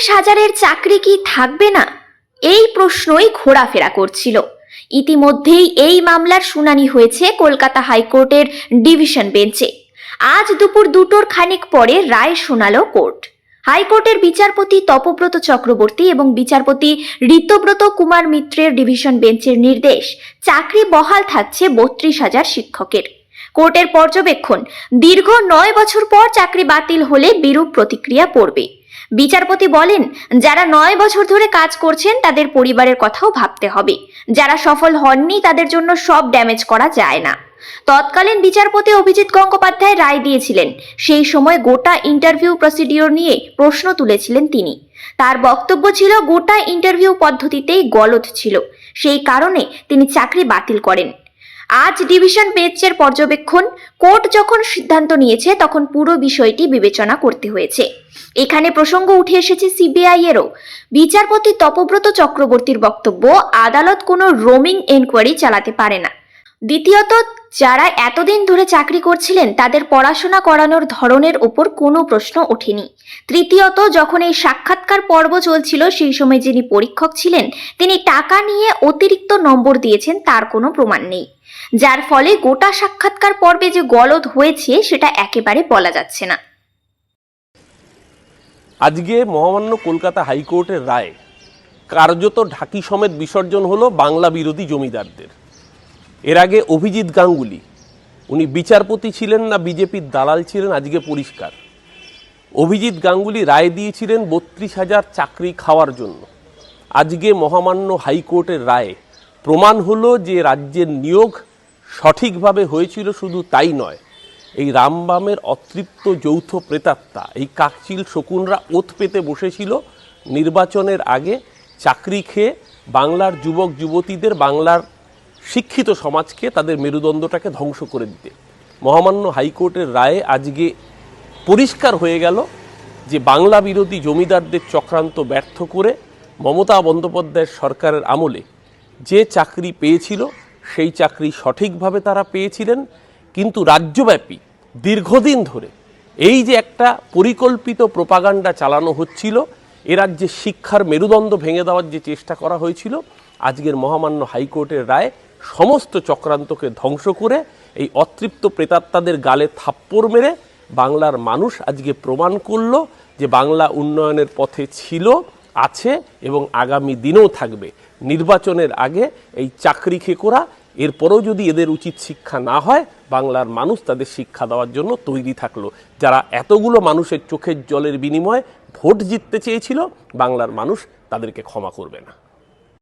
বত্রিশ হাজারের চাকরি কি থাকবে না? এই প্রশ্নই ঘোরাফেরা করছিল। ইতিমধ্যেই এই মামলার শুনানি হয়েছে কলকাতা হাইকোর্টের ডিভিশন বেঞ্চে। আজ দুপুর দুটোর খানিক পরে রায় শোনালো কোর্ট। হাইকোর্টের বিচারপতি তপব্রত চক্রবর্তী এবং বিচারপতি ঋতব্রত কুমার মিত্রের ডিভিশন বেঞ্চের নির্দেশ, চাকরি বহাল থাকছে বত্রিশ হাজার শিক্ষকের। কোর্টের পর্যবেক্ষণ, দীর্ঘ নয় বছর পর চাকরি বাতিল হলে বিরূপ প্রতিক্রিয়া পড়বে। বিচারপতি বলেন, যারা নয় বছর ধরে কাজ করছেন, তাদের পরিবারের কথাও ভাবতে হবে। যারা সফল হননি, তাদের জন্য সব ড্যামেজ করা যায় না। তৎকালীন বিচারপতি অভিজিৎ গঙ্গোপাধ্যায় রায় দিয়েছিলেন, সেই সময় গোটা ইন্টারভিউ প্রসিডিওর নিয়ে প্রশ্ন তুলেছিলেন তিনি। তার বক্তব্য ছিল, গোটা ইন্টারভিউ পদ্ধতিতেই গলদ ছিল। সেই কারণে তিনি চাকরি বাতিল করেন। আজ ডিভিশন বেঞ্চের পর্যবেক্ষণ, কোর্ট যখন সিদ্ধান্ত নিয়েছে, তখন পুরো বিষয়টি বিবেচনা করতে হয়েছে। এখানে প্রসঙ্গ উঠে এসেছে সিবিআই এরও বিচারপতি তপব্রত চক্রবর্তীর বক্তব্য, আদালত কোনো রোমিং এনকোয়ারি চালাতে পারে না। দ্বিতীয়ত, যারা এতদিন ধরে চাকরি করছিলেন, তাদের পড়াশোনা করানোর ধরনের ওপর কোনো প্রশ্ন ওঠেনি। তৃতীয়ত, যখন এই সাক্ষাৎকার পর্ব চলছিল, সেই সময় যিনি পরীক্ষক ছিলেন, তিনি টাকা নিয়ে অতিরিক্ত নম্বর দিয়েছেন, তার কোনো প্রমাণ নেই। যার ফলে গোটা সাক্ষাৎকার পর্বে যে গলদ হয়েছে, সেটা একেবারে বলা যাচ্ছে না। আজকে মহামান্য কলকাতা হাইকোর্টের রায়, কার্যত ঢাকি সমেত বিসর্জন হলো বাংলা বিরোধী জমিদারদের। এর আগে অভিজিৎ গাঙ্গুলি, উনি বিচারপতি ছিলেন না, বিজেপির দালাল ছিলেন, আজকে পরিষ্কার। অভিজিৎ গাঙ্গুলি রায় দিয়েছিলেন বত্রিশ হাজার চাকরি খাওয়ার জন্য। আজকে মহামান্য হাইকোর্টের রায়ে প্রমাণ হলো যে রাজ্যের নিয়োগ সঠিকভাবে হয়েছিল শুধু তাই নয়, এই রামবামের অতৃপ্ত যৌথ প্রেতাত্মা, এই কাকচিল শকুনরা ওত পেতে বসেছিল নির্বাচনের আগে চাকরি খেয়ে বাংলার যুবক যুবতীদের বাংলার শিক্ষিত সমাজকে তাদের মেরুদণ্ডটাকে ধ্বংস করে দিতে। মহামান্য হাইকোর্টের রায়ে আজকে পরিষ্কার হয়ে গেল যে বাংলা বিরোধী জমিদারদের চক্রান্ত ব্যর্থ করে মমতা বন্দ্যোপাধ্যায়ের সরকারের আমলে যে চাকরি পেয়েছিল, সেই চাকরি সঠিকভাবে তারা পেয়েছিলেন, কিন্তু রাজ্যব্যাপী দীর্ঘদিন ধরে এই যে একটা পরিকল্পিত প্রপাগান্ডা চালানো হচ্ছিল, এ রাজ্যে শিক্ষার মেরুদণ্ড ভেঙে দেওয়ার যে চেষ্টা করা হয়েছিল, আজকের মহামান্য হাইকোর্টের রায় সমস্ত চক্রান্তকে ধ্বংস করে এই অতৃপ্ত প্রেতাত্মাদের গালে থাপ্পড় মেরে বাংলার মানুষ আজকে প্রমাণ করল যে বাংলা উন্নয়নের পথে ছিল, আছে এবং আগামী দিনেও থাকবে। নির্বাচনের আগে এই চাকরি খেকোরা, এরপরেও যদি এদের উচিত শিক্ষা না হয়, বাংলার মানুষ তাদের শিক্ষা দেওয়ার জন্য তৈরি থাকল। যারা এতগুলো মানুষের চোখের জলের বিনিময়ে ভোট জিততে চেয়েছিল, বাংলার মানুষ তাদেরকে ক্ষমা করবে না।